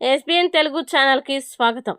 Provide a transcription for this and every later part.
SBN Telugu ఛానల్కి స్వాగతం.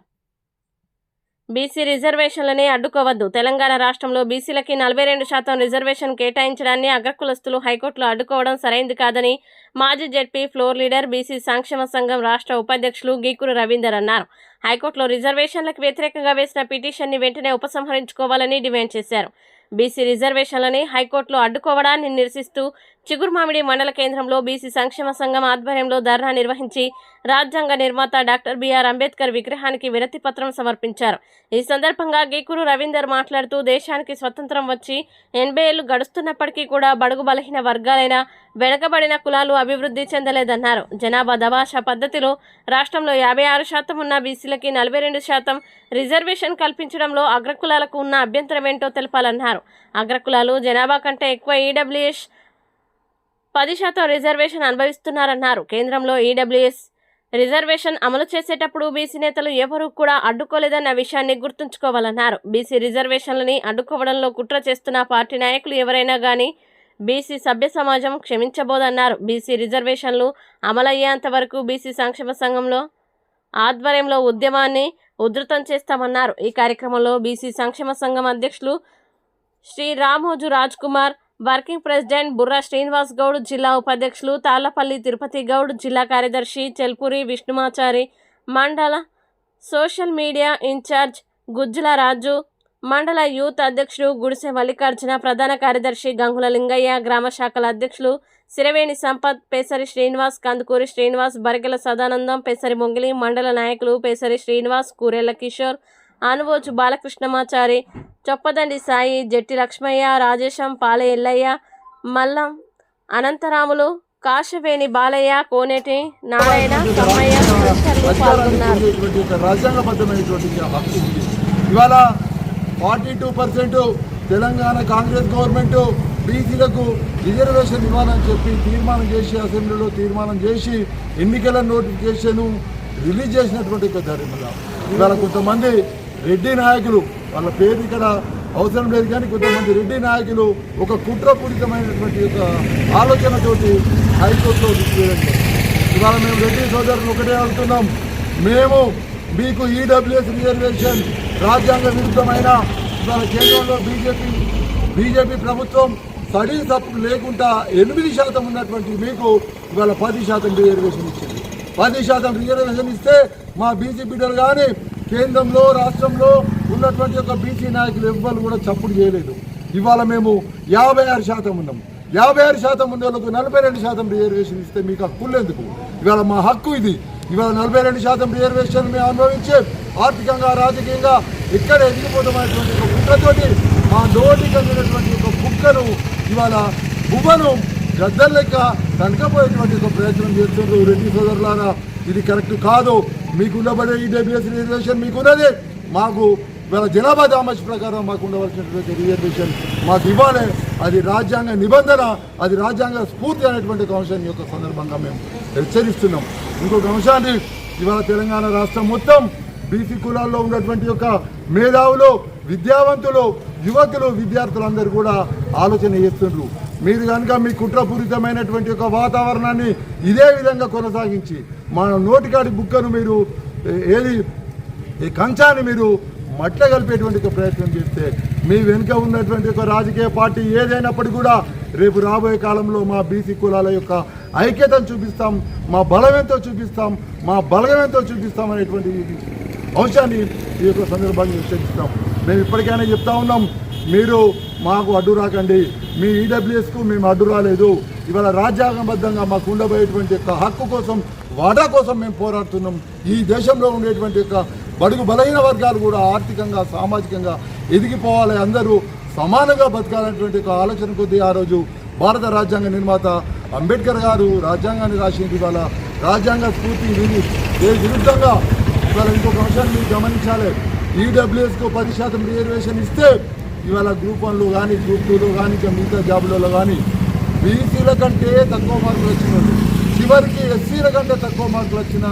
BC రిజర్వేషన్లని అడ్డుకోవద్దు. Telangana రాష్ట్రంలో బీసీలకి నలభై రెండు శాతం రిజర్వేషన్ కేటాయించడాన్ని అగ్రకులస్తులు హైకోర్టులో అడ్డుకోవడం సరైంది కాదని మాజీ జెడ్పీ ఫ్లోర్ లీడర్ బీసీ సంక్షేమ సంఘం రాష్ట్ర ఉపాధ్యక్షులు గీకురు రవీందర్ అన్నారు. హైకోర్టులో రిజర్వేషన్లకు వ్యతిరేకంగా వేసిన పిటిషన్ని వెంటనే ఉపసంహరించుకోవాలని డిమాండ్ చేశారు. బీసీ రిజర్వేషన్లని హైకోర్టులో అడ్డుకోవడాన్ని నిరసిస్తూ చిగురుమామిడి మండల కేంద్రంలో బీసీ సంక్షేమ సంఘం ఆధ్వర్యంలో ధర్నా నిర్వహించి రాజ్యాంగ నిర్మాత డాక్టర్ బిఆర్ అంబేద్కర్ విగ్రహానికి వినతి పత్రం సమర్పించారు. ఈ సందర్భంగా గీకురు రవీందర్ మాట్లాడుతూ దేశానికి స్వతంత్రం వచ్చి ఎనభై ఏళ్ళు గడుస్తున్నప్పటికీ కూడా బడుగు బలహీన వర్గాలైన వెనుకబడిన కులాలు అభివృద్ధి చెందలేదన్నారు. జనాభా దవాషా పద్ధతిలో రాష్ట్రంలో యాభై ఆరు శాతం ఉన్న బీసీలకి నలభై రెండు శాతం రిజర్వేషన్ కల్పించడంలో అగ్రకులాలకు ఉన్న అభ్యంతరం ఏంటో తెలపాలన్నారు. అగ్రకులాలు జనాభా కంటే ఎక్కువ ఈడబ్ల్యూఎస్ పది శాతం రిజర్వేషన్ అనుభవిస్తున్నారన్నారు. కేంద్రంలో ఈడబ్ల్యూఎస్ రిజర్వేషన్ అమలు చేసేటప్పుడు బీసీ నేతలు ఎవరూ కూడా అడ్డుకోలేదన్న విషయాన్ని గుర్తుంచుకోవాలన్నారు. బీసీ రిజర్వేషన్లని అడ్డుకోవడంలో కుట్ర చేస్తున్న పార్టీ నాయకులు ఎవరైనా కానీ బీసీ సభ్య సమాజం క్షమించబోదన్నారు. బీసీ రిజర్వేషన్లు అమలయ్యేంత వరకు బీసీ సంక్షేమ సంఘంలో ఆధ్వర్యంలో ఉద్యమాన్ని ఉధృతం చేస్తామన్నారు. ఈ కార్యక్రమంలో బీసీ సంక్షేమ సంఘం అధ్యక్షులు శ్రీ రామోజు రాజ్ కుమార్ వర్కింగ్ ప్రెసిడెంట్ బుర్రా శ్రీనివాస్ గౌడ్ జిల్లా ఉపాధ్యక్షులు తాళ్ళపల్లి తిరుపతి గౌడ్ జిల్లా కార్యదర్శి చెల్పూరి విష్ణుమాచారి మండల social media incharge Gujjula Raju మండల యూత్ అధ్యక్షుడు గుడిసె మల్లికార్జున ప్రధాన కార్యదర్శి గంగుల లింగయ్య గ్రామ శాఖల అధ్యక్షులు సిరవేణి సంపత్ పేసరి శ్రీనివాస్ కందుకూరి శ్రీనివాస్ బరిగెల సదానందం పేసరి మొంగిలి మండల నాయకులు పేసరి శ్రీనివాస్ కూరెళ్ళ కిషోర్ ఆనువోజు బాలకృష్ణమాచారి చొప్పదండి సాయి జట్టి లక్ష్మయ్య రాజేశం పాలె ఎల్లయ్య మల్లం అనంతరాములు కాశవేణి బాలయ్య కోనేటి నారాయణ కమ్మయ్య రాజ్యాంగబద్ధమైనటువంటి హక్కు ఇవాళ forty two percent Telangana Congress government బీసీలకు రిజర్వేషన్ ఇవ్వాలని చెప్పి తీర్మానం చేసి అసెంబ్లీలో తీర్మానం చేసి ఎన్నికల నోటిఫికేషన్ రిలీజ్ చేసినటువంటి ఒక ఇవాళ కొంతమంది రెడ్డి నాయకులు వాళ్ళ పేరు ఇక్కడ అవసరం లేదు కానీ కొంతమంది రెడ్డి నాయకులు ఒక కుట్రపూరితమైనటువంటి ఒక ఆలోచనతోటి హైకోర్టులో తీసుకెళ్ళండి ఇవాళ మేము రెడ్డి సోదరులు ఒకటే అడుగుతున్నాం మేము మీకు ఈడబ్ల్యూఎస్ రిజర్వేషన్ రాజ్యాంగ విరుద్ధమైన ఇవాళ కేంద్రంలో బీజేపీ బీజేపీ ప్రభుత్వం సడీ తప్పు లేకుండా ఎనిమిది శాతం ఉన్నటువంటి మీకు ఇవాళ పది శాతం రిజర్వేషన్ ఇచ్చింది. పది శాతం రిజర్వేషన్ ఇస్తే మా బీసీ బిడ్డలు కానీ కేంద్రంలో రాష్ట్రంలో ఉన్నటువంటి ఒక బీసీ నాయకులు ఎవ్వరు కూడా చప్పుడు చేయలేదు. ఇవాళ మేము యాభై ఆరు శాతం ఉన్నాం. యాభై ఆరు శాతం ఉన్న వాళ్ళకు నలభై రెండు శాతం రిజర్వేషన్ ఇస్తే మీకు హక్కులు ఎందుకు? ఇవాళ మా హక్కు ఇది. ఇవాళ నలభై రెండు శాతం రిజర్వేషన్ మేము అనుభవించే ఆర్థికంగా రాజకీయంగా ఎక్కడ ఎదిగిపోతామైనటువంటి ఒక కుట్రతోటి మా నోటికి అందినటువంటి ఒక కుక్కను ఇవాళ బువ్వను గద్దలు లెక్క తనకపోయేటువంటి ఒక ప్రయత్నం చేస్తున్నారు రెడ్డి సోదరులారా. ఇది కరెక్ట్ కాదు. మీకు ఉండబడే ఈ డబ్ల్యూఎస్ రిజర్వేషన్ మీకు ఉన్నది. మాకు ఇవాళ జనాభా దామస్ ప్రకారం మాకు ఉండవలసినటువంటి రిజర్వేషన్ మాకు ఇవ్వాలి. అది రాజ్యాంగ నిబంధన అది రాజ్యాంగ స్ఫూర్తి అనేటువంటి అంశాన్ని యొక్క సందర్భంగా మేము హెచ్చరిస్తున్నాం. ఇంకొక అంశాన్ని ఇవాళ తెలంగాణ రాష్ట్రం మొత్తం బీసీ కులాల్లో ఉన్నటువంటి యొక్క మేధావులు విద్యావంతులు యువకులు విద్యార్థులందరూ కూడా ఆలోచన చేస్తున్నారు మీరు కనుక మీ కుట్రపూరితమైనటువంటి ఒక వాతావరణాన్ని ఇదే విధంగా కొనసాగించి మన నోటికాడి బుక్కను మీరు ఏది ఈ కంచాన్ని మీరు మట్ల కలిపేటువంటి ఒక ప్రయత్నం చేస్తే మీ వెనుక ఉన్నటువంటి ఒక రాజకీయ పార్టీ ఏదైనప్పటికీ కూడా రేపు రాబోయే కాలంలో మా బీసీ కులాల యొక్క ఐక్యతను చూపిస్తాం మా బలమెంతో చూపిస్తాం మా బలగమెంతో చూపిస్తాం అనేటువంటి అంశాన్ని ఈ యొక్క సందర్భాన్ని హెచ్చరిస్తాం మేము ఇప్పటికైనా చెప్తా ఉన్నాం మీరు మాకు అడ్డు రాకండి. మీ ఈడబ్ల్యూఎస్కు మేము అడ్డు రాలేదు. ఇవాళ రాజ్యాంగబద్ధంగా మాకు ఉండబోయేటువంటి యొక్క హక్కు కోసం వాటా కోసం మేము పోరాడుతున్నాం. ఈ దేశంలో ఉండేటువంటి యొక్క బడుగు బలహీన వర్గాలు కూడా ఆర్థికంగా సామాజికంగా ఎదిగిపోవాలి. అందరూ సమానంగా బతకాలనేటువంటి ఒక ఆలోచన కొద్దీ ఆ రోజు భారత రాజ్యాంగ నిర్మాత అంబేద్కర్ గారు రాజ్యాంగాన్ని రాసింది ఇవాళ రాజ్యాంగ స్ఫూర్తి విని ఏ విరుద్ధంగా ఇవాళ ఇంకొక అంశాన్ని మీరు గమనించాలి. ఈడబ్ల్యూఎస్కు పది శాతం రిజర్వేషన్ ఇస్తే ఇవాళ గ్రూప్ వన్లో కానీ గ్రూప్ టూలో కానీ ఇంకా మిగతా జాబులలో కానీ బీసీల కంటే తక్కువ మార్కులు వచ్చినట్టు చివరికి ఎస్సీల కంటే తక్కువ మార్కులు వచ్చిన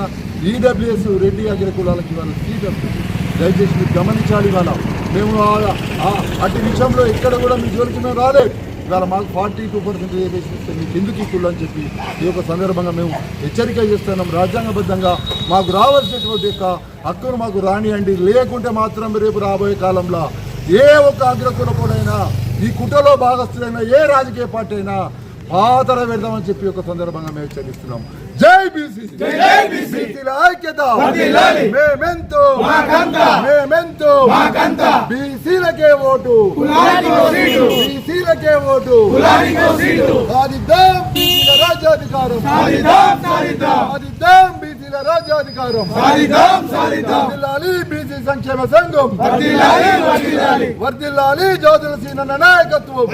ఈడబ్ల్యూఎస్ రెడ్డి అగ్రకులాలకి ఇవాళ సీట్ దయచేసి మీరు గమనించాలి ఇవాళ. మేము అటు విషయంలో ఎక్కడ కూడా మీ జోలికి మేము రాలేదు. ఇవాళ మాకు ఫార్టీ టూ పర్సెంట్ రిజర్వేషన్ మీకు ఎందుకు ఇప్పుడు అని చెప్పి ఈ యొక్క సందర్భంగా మేము హెచ్చరిక చేస్తున్నాం. రాజ్యాంగబద్ధంగా మాకు రావాల్సినటువంటి యొక్క హక్కును మాకు రానియండి. లేకుంటే మాత్రం రేపు రాబోయే కాలంలో ఏ ఒక్క అగ్రకులపోడైనా ఈ కుట్రలో భాగస్థులైన ఏ రాజకీయ పార్టీ అయినా పాతర పెడదామని చెప్పి ఒక సందర్భంగా మేము హెచ్చరిస్తున్నాం జై బీసీ జై బీసీల ఐక్యత. మేమెంతో. మేమెంతో. బీసీలకే ఓటు. బీసీలకే ఓటు. సాధిద్దాం బీసీల రాజ్యాధికారం. సాధిద్దాం బీసీల రాజ్యాధికారం. వర్ధిల్లాలి బీసీ సంక్షేమ సంఘం. వర్ధిల్లాలి జ్యోతుల సీనన్న నాయకత్వం.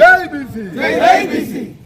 జై బీసీ.